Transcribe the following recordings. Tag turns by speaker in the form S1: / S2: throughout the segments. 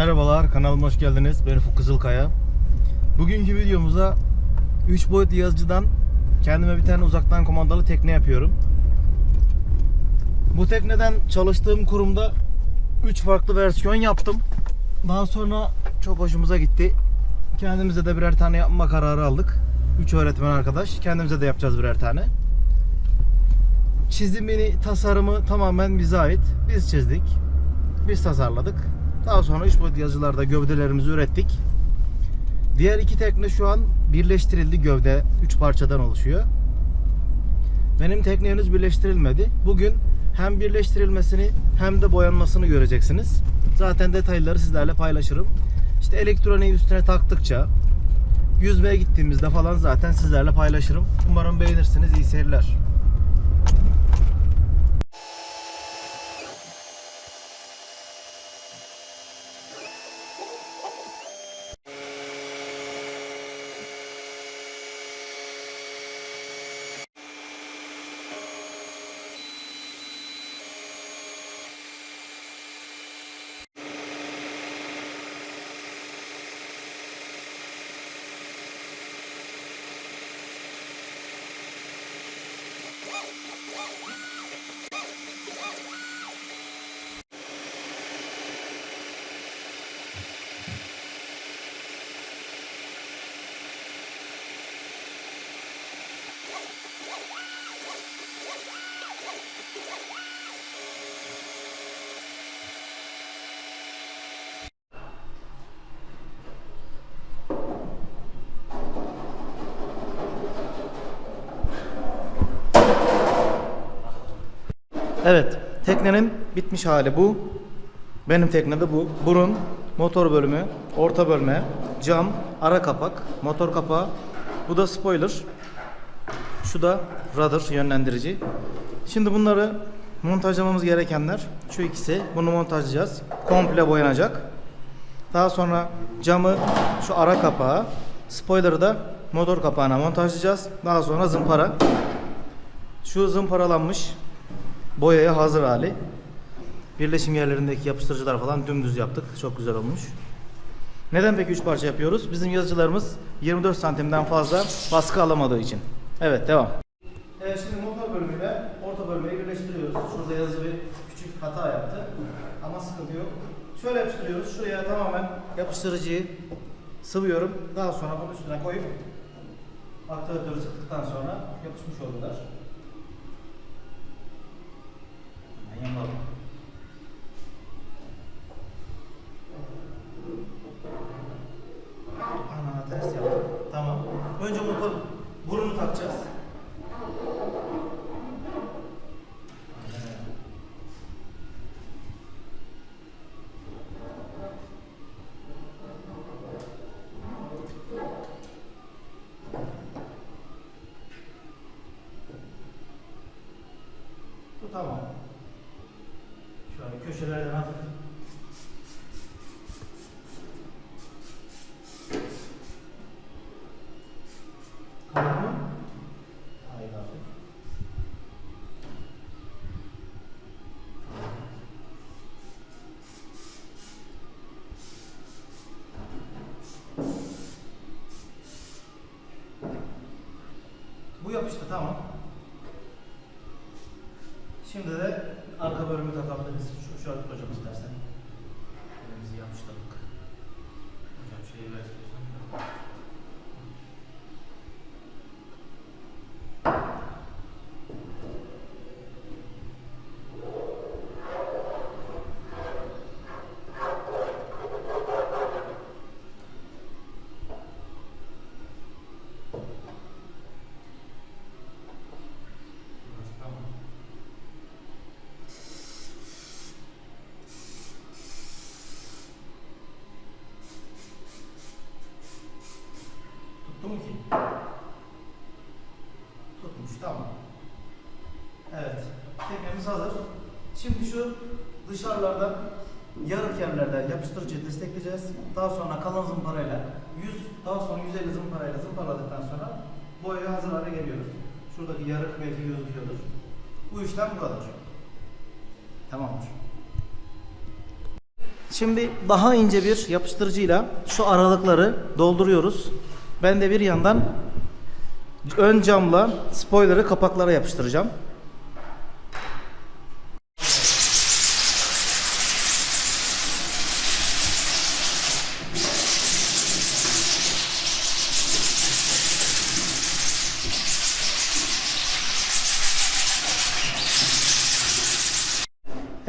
S1: Merhabalar, kanalıma hoş geldiniz. Ben Ufuk Kızılkaya. Bugünkü videomuza 3 boyutlu yazıcıdan kendime bir tane uzaktan kumandalı tekne yapıyorum. Bu tekneden çalıştığım kurumda 3 farklı versiyon yaptım. Daha sonra çok hoşumuza gitti. Kendimize de birer tane yapma kararı aldık. 3 öğretmen arkadaş. Kendimize de yapacağız birer tane. Çizimini, tasarımı tamamen bize ait. Biz çizdik. Biz tasarladık. Daha sonra 3 boyutlu yazıcılarda gövdelerimizi ürettik. Diğer iki tekne şu an birleştirildi gövde 3 parçadan oluşuyor. Benim tekne henüz birleştirilmedi. Bugün hem birleştirilmesini hem de boyanmasını göreceksiniz. Zaten detayları sizlerle paylaşırım. İşte elektroniği üstüne taktıkça yüzmeye gittiğimizde falan zaten sizlerle paylaşırım. Umarım beğenirsiniz. İyi seyirler. Evet, teknenin bitmiş hali bu. Benim teknede bu. Burun, motor bölümü, orta bölme, cam, ara kapak, motor kapağı. Bu da spoiler. Şu da rudder yönlendirici. Şimdi bunları montajlamamız gerekenler şu ikisi. Bunu montajlayacağız. Komple boyanacak. Daha sonra camı şu ara kapağı, spoiler'ı da motor kapağına montajlayacağız. Daha sonra zımpara. Şu zımparalanmış boyaya hazır hali. Birleşim yerlerindeki yapıştırıcılar falan dümdüz yaptık. Çok güzel olmuş. Neden peki 3 parça yapıyoruz? Bizim yazıcılarımız 24 santimden fazla baskı alamadığı için. Evet devam. Evet şimdi motor bölümüyle orta bölmeyi birleştiriyoruz. Şurada yazıcı bir küçük hata yaptı. Ama sıkıntı yok. Şöyle yapıştırıyoruz. Şuraya tamamen yapıştırıcıyı sıvıyorum. Daha sonra bunun üstüne koyup aktivatörü sıktıktan sonra yapışmış oldular. Hemen yapalım. Ana ters yaptım. Tamam. Önce motor burunu takacağız. Bu tamam. Şöyle köşelerden hafif Kalın mı? Hayır hafif. Yapıştı tamam. Şimdi de arka bölümü takabiliriz. Şu şöyle hocam istersen. Elimizi yapıştırdık. Hocam şeyi ver istiyorsan. Burası Tamam. Tuttu mu ki? Tutmuş tamam. Evet. Teknemiz hazır. Şimdi şu dışarılardan yarık yerlerden yapıştırıcıyı destekleyeceğiz. Daha sonra kalın zımparayla 100 daha sonra 150 zımparayla zımparaladıktan sonra boyaya hazır hale geliyoruz. Şuradaki yarık belki gözüküyordur. Bu işlem bu kadar. Tamamdır. Şimdi daha ince bir yapıştırıcıyla şu aralıkları dolduruyoruz. Ben de bir yandan ön camla spoiler'ı kapaklara yapıştıracağım.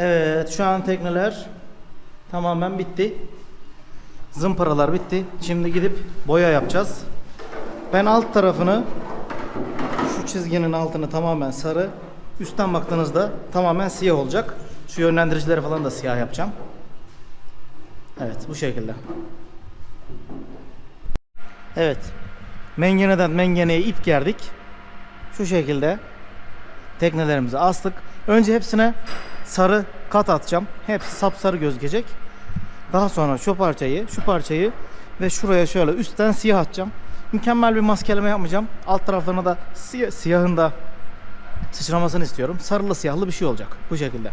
S1: Evet şu an tekneler tamamen bitti. Zımparalar bitti. Şimdi gidip boya yapacağız. Ben alt tarafını şu çizginin altını tamamen sarı. Üstten baktığınızda tamamen siyah olacak. Şu yönlendiricileri falan da siyah yapacağım. Evet bu şekilde. Evet. Mengeneden mengeneye ip gerdik. Şu şekilde teknelerimizi astık. Önce hepsine sarı kat atacağım. Hepsi sapsarı gözükecek. Daha sonra şu parçayı, şu parçayı ve şuraya şöyle üstten siyah atacağım. Mükemmel bir maskeleme yapmayacağım. Alt taraflarına da siyah, siyahın da sıçramasını istiyorum. Sarılı siyahlı bir şey olacak. Bu şekilde.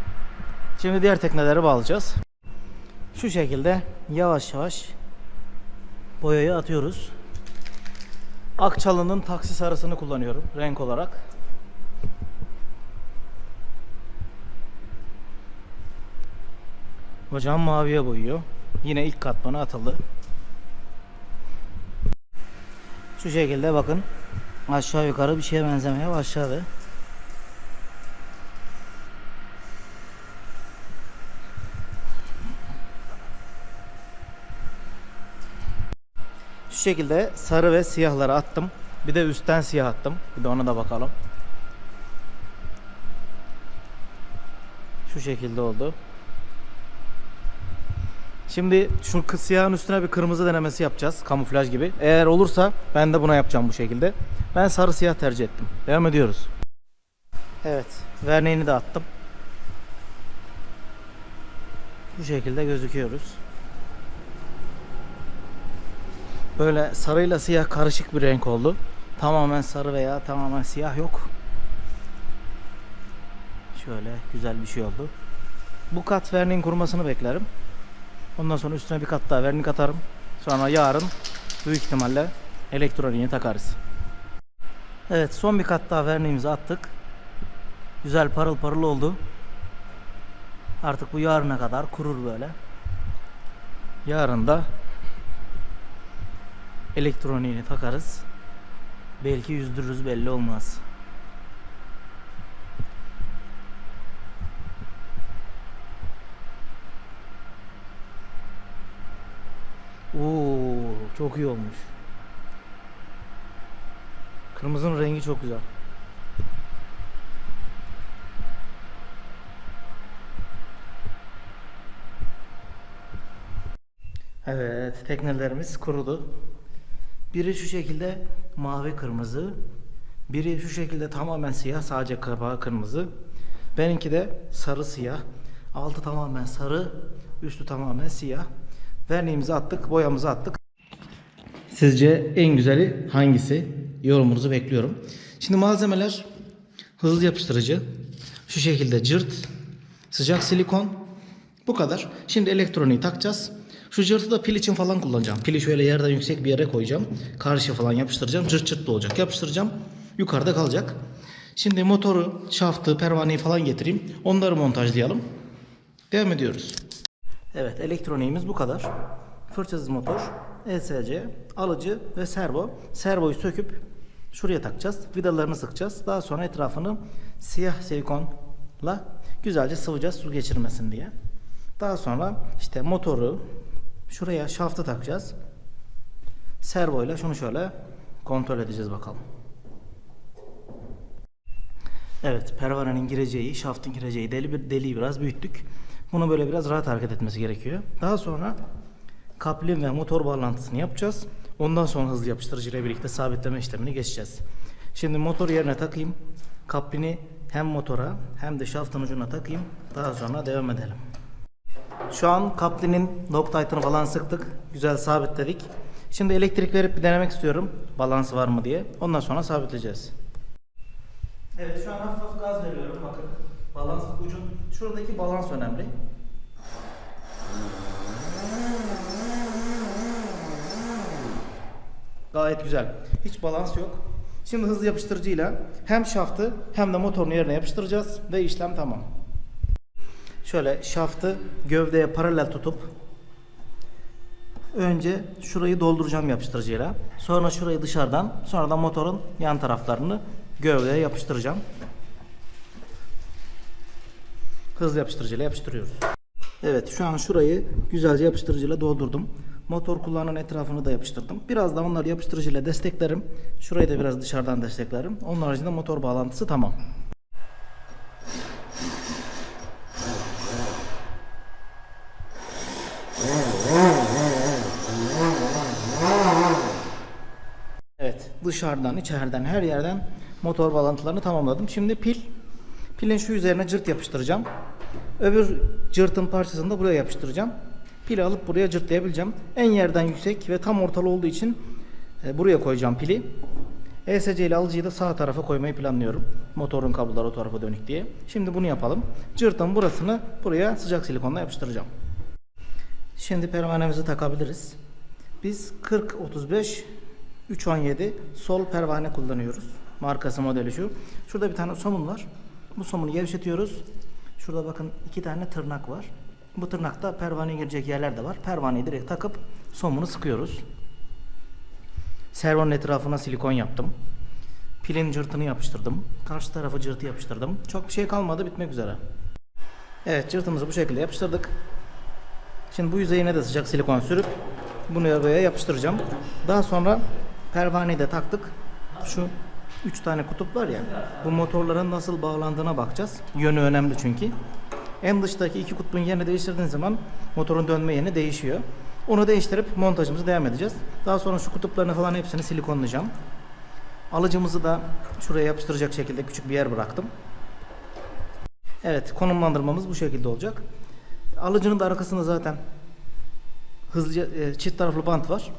S1: Şimdi diğer tekneleri bağlayacağız. Şu şekilde yavaş yavaş boyayı atıyoruz. Akçalı'nın taksi sarısını kullanıyorum renk olarak. Hocam maviye boyuyor. Yine ilk katmanı atıldı. Şu şekilde bakın aşağı yukarı bir şeye benzemeye başladı. Şu şekilde sarı ve siyahları attım. Bir de üstten siyah attım. Bir de ona da bakalım. Şu şekilde oldu. Şimdi şu siyahın üstüne bir kırmızı denemesi yapacağız. Kamuflaj gibi. Eğer olursa ben de buna yapacağım bu şekilde. Ben sarı siyah tercih ettim. Devam ediyoruz. Evet. Verneğini de attım. Bu şekilde gözüküyoruz. Böyle sarıyla siyah karışık bir renk oldu. Tamamen sarı veya tamamen siyah yok. Şöyle güzel bir şey oldu. Bu kat verniğin kurumasını beklerim. Ondan sonra üstüne bir kat daha vernik atarım. Sonra yarın büyük ihtimalle elektroniği takarız. Evet son bir kat daha verniğimizi attık. Güzel parıl parıl oldu. Artık bu yarına kadar kurur böyle. Yarın da elektroniğini takarız. Belki yüzdürürüz belli olmaz. Çok iyi olmuş. Kırmızının rengi çok güzel. Evet, teknelerimiz kurudu. Biri şu şekilde mavi kırmızı, biri şu şekilde tamamen siyah, sadece kapağı kırmızı. Benimki de sarı siyah. Altı tamamen sarı, üstü tamamen siyah. Verniğimizi attık, boyamızı attık. Sizce en güzeli hangisi? Yorumunuzu bekliyorum. Şimdi malzemeler hızlı yapıştırıcı, şu şekilde cırt, sıcak silikon, bu kadar. Şimdi elektroniği takacağız. Şu cırtı da pil için falan kullanacağım. Pili şöyle yerden yüksek bir yere koyacağım. Karşıya falan yapıştıracağım. Cırt cırtlı olacak. Yapıştıracağım. Yukarıda kalacak. Şimdi motoru, şaftı, pervaneyi falan getireyim. Onları montajlayalım. Devam ediyoruz. Evet elektroniğimiz bu kadar. Fırçasız motor, ESC, alıcı ve servo. Servoyu söküp şuraya takacağız. Vidalarını sıkacağız. Daha sonra etrafını siyah silikonla güzelce sıvayacağız su geçirmesin diye. Daha sonra işte motoru şuraya şaftı takacağız. Servoyla şunu şöyle kontrol edeceğiz bakalım. Evet, pervanenin gireceği, şaftın gireceği deli bir deliği biraz büyüttük. Bunu böyle biraz rahat hareket etmesi gerekiyor. Daha sonra kaplin ve motor bağlantısını yapacağız. Ondan sonra hızlı yapıştırıcı ile birlikte sabitleme işlemini geçeceğiz. Şimdi motor yerine takayım. Kaplini hem motora hem de şaftın ucuna takayım. Daha sonra devam edelim. Şu an kaplinin Loctite'ını falan sıktık. Güzel sabitledik. Şimdi elektrik verip bir denemek istiyorum. Balansı var mı diye. Ondan sonra sabitleyeceğiz. Evet şu an hafif gaz veriyorum bakın. Balans ucun şuradaki balans önemli. Gayet güzel. Hiç balans yok. Şimdi hızlı yapıştırıcıyla hem şaftı hem de motorun yerine yapıştıracağız ve işlem tamam. Şöyle şaftı gövdeye paralel tutup önce şurayı dolduracağım yapıştırıcıyla. Sonra şurayı dışarıdan, sonra da motorun yan taraflarını gövdeye yapıştıracağım. Hızlı yapıştırıcıyla yapıştırıyoruz. Evet şu an şurayı güzelce yapıştırıcıyla doldurdum. Motor kullanan etrafını da yapıştırdım. Biraz da onları yapıştırıcıyla desteklerim. Şurayı da biraz dışarıdan desteklerim. Onun haricinde motor bağlantısı tamam. Evet dışarıdan içeriden her yerden motor bağlantılarını tamamladım. Şimdi pil. Pilin şu üzerine cırt yapıştıracağım. Öbür cırtın parçasını da buraya yapıştıracağım. Pili alıp buraya cırtlayabileceğim. En yerden yüksek ve tam ortalı olduğu için e, buraya koyacağım pili. ESC ile alıcıyı da sağ tarafa koymayı planlıyorum. Motorun kabloları o tarafa dönük diye. Şimdi bunu yapalım. Cırtın burasını buraya sıcak silikonla yapıştıracağım. Şimdi pervanemizi takabiliriz. Biz 40 35 317 sol pervane kullanıyoruz. Markası modeli şu. Şurada bir tane somun var. Bu somunu gevşetiyoruz. Şurada bakın iki tane tırnak var. Bu tırnakta pervaneye girecek yerler de var. Pervaneyi direkt takıp somunu sıkıyoruz. Servonun etrafına silikon yaptım. Pilin cırtını yapıştırdım. Karşı tarafı cırtı yapıştırdım. Çok bir şey kalmadı bitmek üzere. Evet cırtımızı bu şekilde yapıştırdık. Şimdi bu yüzeyine de sıcak silikon sürüp bunu buraya yapıştıracağım. Daha sonra pervaneyi de taktık. Şu 3 tane kutup var ya. Bu motorların nasıl bağlandığına bakacağız. Yönü önemli çünkü. En dıştaki iki kutbun yerini değiştirdiğin zaman motorun dönme yönü değişiyor. Onu değiştirip montajımızı devam edeceğiz. Daha sonra şu kutuplarını falan hepsini silikonlayacağım. Alıcımızı da şuraya yapıştıracak şekilde küçük bir yer bıraktım. Evet konumlandırmamız bu şekilde olacak. Alıcının da arkasında zaten hızlıca e, çift taraflı bant var.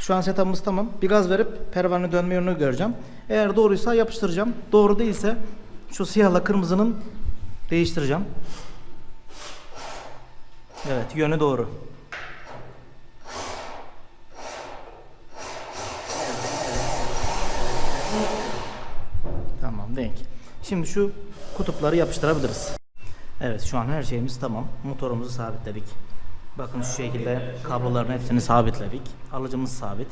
S1: Şu an setup'ımız tamam. Bir gaz verip pervane dönme yönünü göreceğim. Eğer doğruysa yapıştıracağım. Doğru değilse şu siyahla kırmızının değiştireceğim. Evet yönü doğru. Tamam denk. Şimdi şu kutupları yapıştırabiliriz. Evet şu an her şeyimiz tamam. Motorumuzu sabitledik. Bakın şu şekilde kabloların hepsini sabitledik. Alıcımız sabit.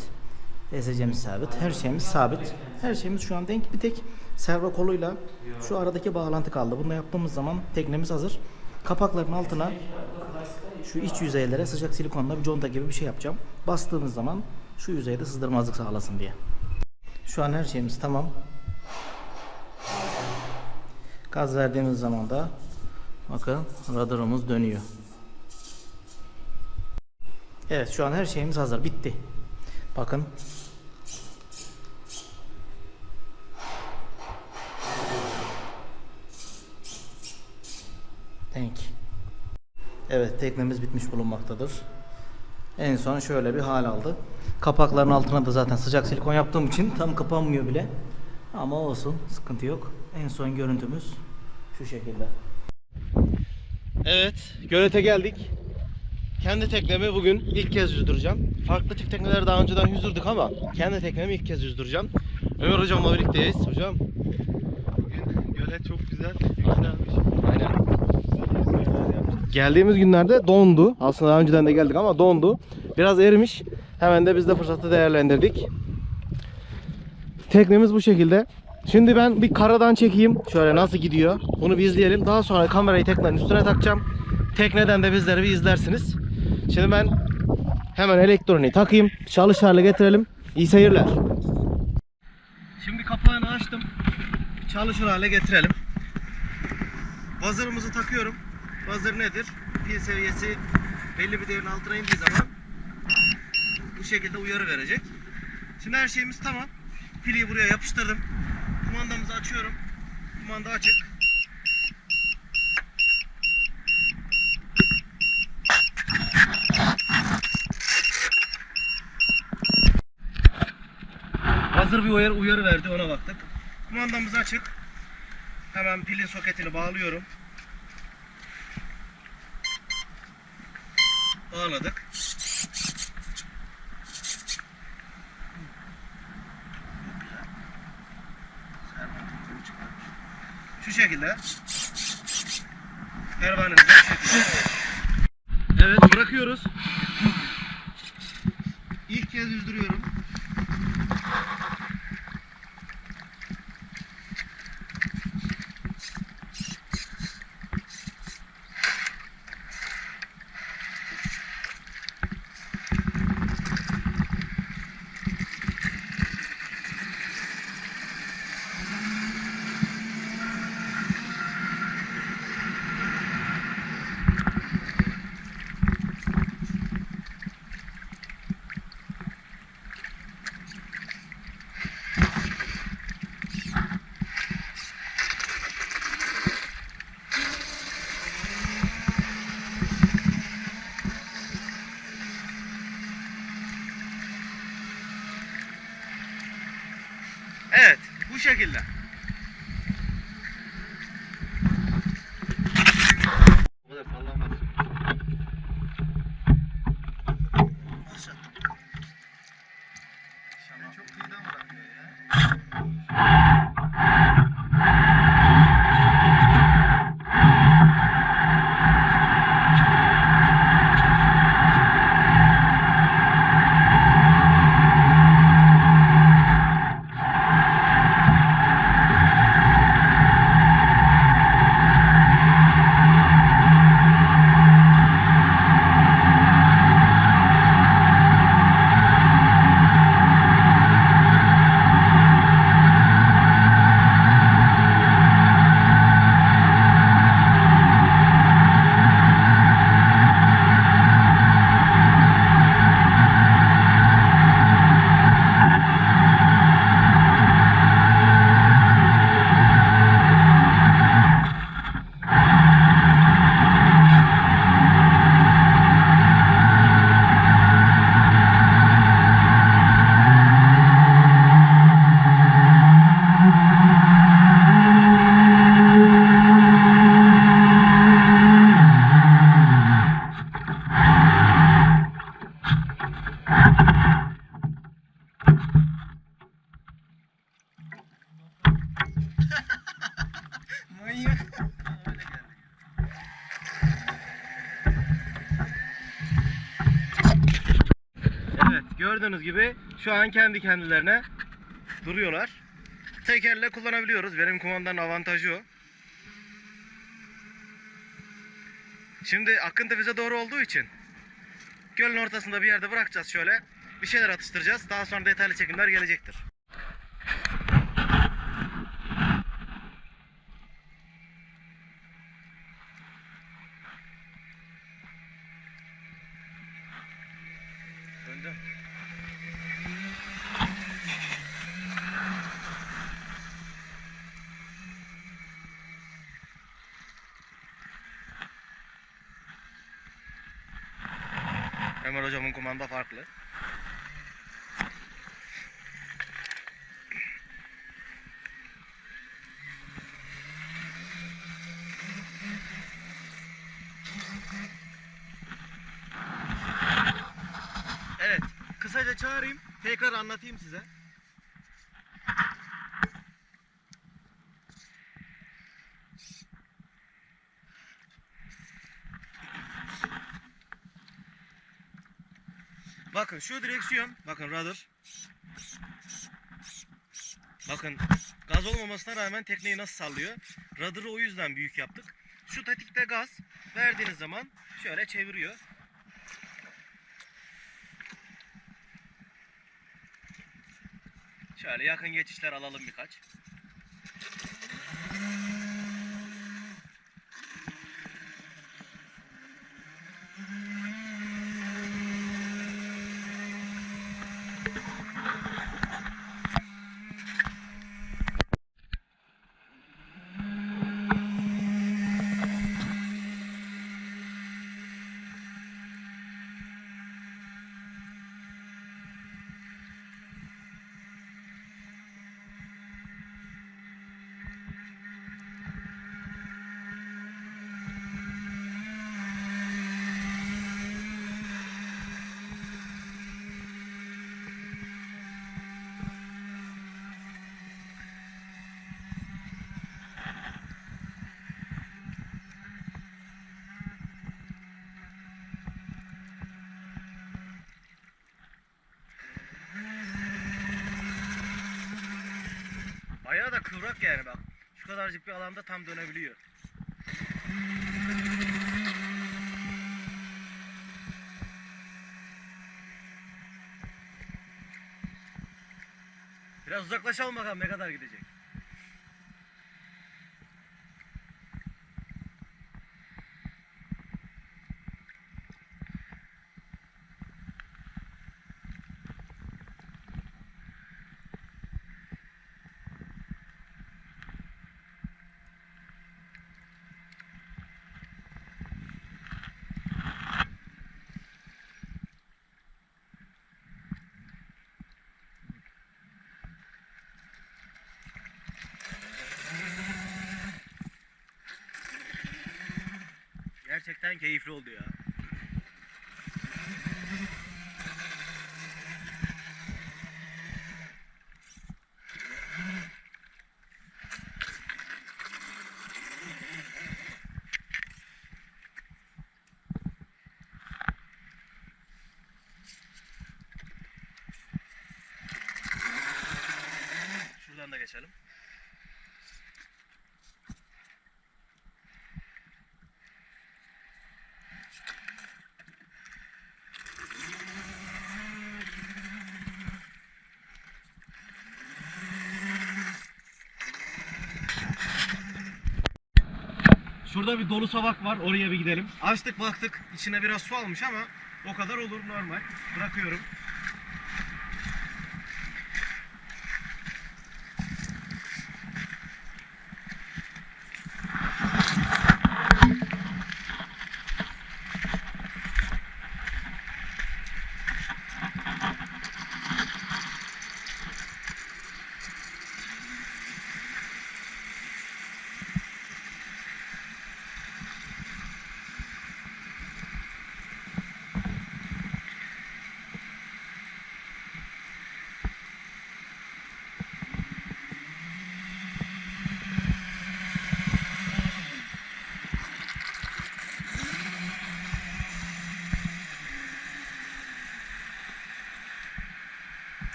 S1: ESC'miz sabit. Her şeyimiz sabit. Her şeyimiz şu an denk. Bir tek servo koluyla şu aradaki bağlantı kaldı. Bunu yaptığımız zaman teknemiz hazır. Kapakların altına şu iç yüzeylere sıcak silikonla bir conta gibi bir şey yapacağım. Bastığımız zaman şu yüzeyde sızdırmazlık sağlasın diye. Şu an her şeyimiz tamam. Gaz verdiğimiz zaman da bakın radarımız dönüyor. Evet şu an her şeyimiz hazır. Bitti. Bakın. Denk. Evet teknemiz bitmiş bulunmaktadır. En son şöyle bir hal aldı. Kapakların altına da zaten sıcak silikon yaptığım için tam kapanmıyor bile. Ama olsun sıkıntı yok. En son görüntümüz şu şekilde. Evet, gölete geldik. Kendi teknemi bugün ilk kez yüzdüreceğim. Farklı tip tekneleri daha önceden yüzdürdük ama kendi teknemi ilk kez yüzdüreceğim. Ömer hocamla birlikteyiz. Hocam.
S2: Bugün gölet çok güzel. Güzelmiş.
S1: Geldiğimiz günlerde dondu. Aslında daha önceden de geldik ama dondu. Biraz erimiş. Hemen de biz de fırsatı değerlendirdik. Teknemiz bu şekilde. Şimdi ben bir karadan çekeyim. Şöyle nasıl gidiyor. Bunu bir izleyelim. Daha sonra kamerayı teknenin üstüne takacağım. Tekneden de bizleri bir izlersiniz. Şimdi ben hemen elektroniği takayım. Çalış hale getirelim. İyi seyirler. Şimdi kapağını açtım. Çalışır hale getirelim. Buzzer'ımızı takıyorum. Buzzer nedir? Pil seviyesi belli bir değerin altına indiği zaman bu şekilde uyarı verecek. Şimdi her şeyimiz tamam. Pili buraya yapıştırdım. Kumandamızı açıyorum. Kumanda açık. Hazır bir uyarı, uyarı verdi ona baktık. Kumandamız açık. Hemen pilin soketini bağlıyorum. bağladık. Şu şekilde pervanemizi Evet bırakıyoruz. Bu an kendi kendilerine duruyorlar. Tekerle kullanabiliyoruz. Benim kumandanın avantajı o. Şimdi akıntı bize doğru olduğu için gölün ortasında bir yerde bırakacağız şöyle. Bir şeyler atıştıracağız. Daha sonra detaylı çekimler gelecektir. Ömer hocamın kumanda farklı. Evet, kısaca çağırayım, tekrar anlatayım size. Bakın şu direksiyon. Bakın rudder. Bakın gaz olmamasına rağmen tekneyi nasıl sallıyor. Rudder'ı o yüzden büyük yaptık. Şu tatikte gaz verdiğiniz zaman şöyle çeviriyor. Şöyle yakın geçişler alalım birkaç. Bayağı da kıvrak yani bak. Şu kadarcık bir alanda tam dönebiliyor. Biraz uzaklaşalım bakalım ne kadar gidecek. Gerçekten keyifli oldu ya. Şurada bir dolu savak var. Oraya bir gidelim. Açtık baktık. İçine biraz su almış ama o kadar olur normal. Bırakıyorum.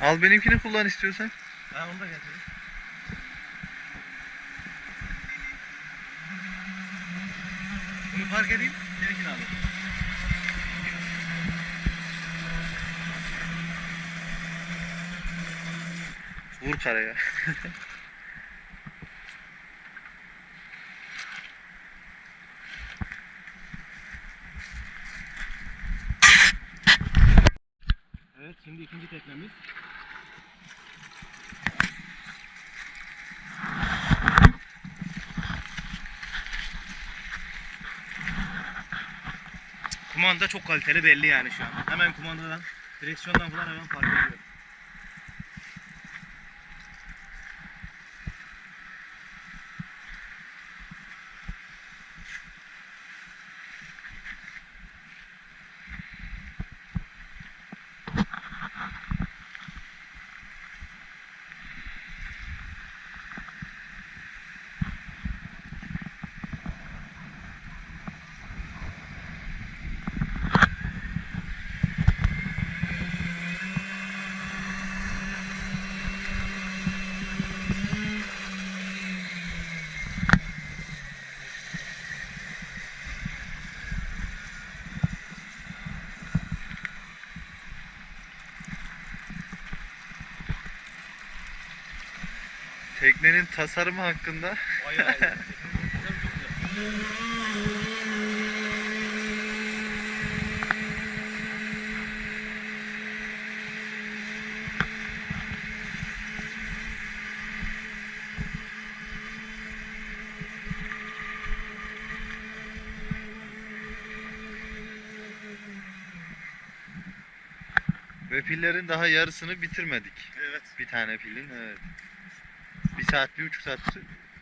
S2: Al benimkini kullan istiyorsan.
S1: Ben onu da getireyim. Bunu park edeyim. Seninkini alayım.
S2: Vur karaya.
S1: Evet şimdi ikinci teknemiz. Kumanda çok kaliteli belli yani şu an. Hemen kumandadan, direksiyondan falan hemen fark ediyor.
S2: Teknenin tasarımı hakkında ve pillerin daha yarısını bitirmedik.
S1: Evet.
S2: Bir tane pilin evet. Saat, bir buçuk saat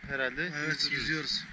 S2: herhalde
S1: Evet yüzüyoruz.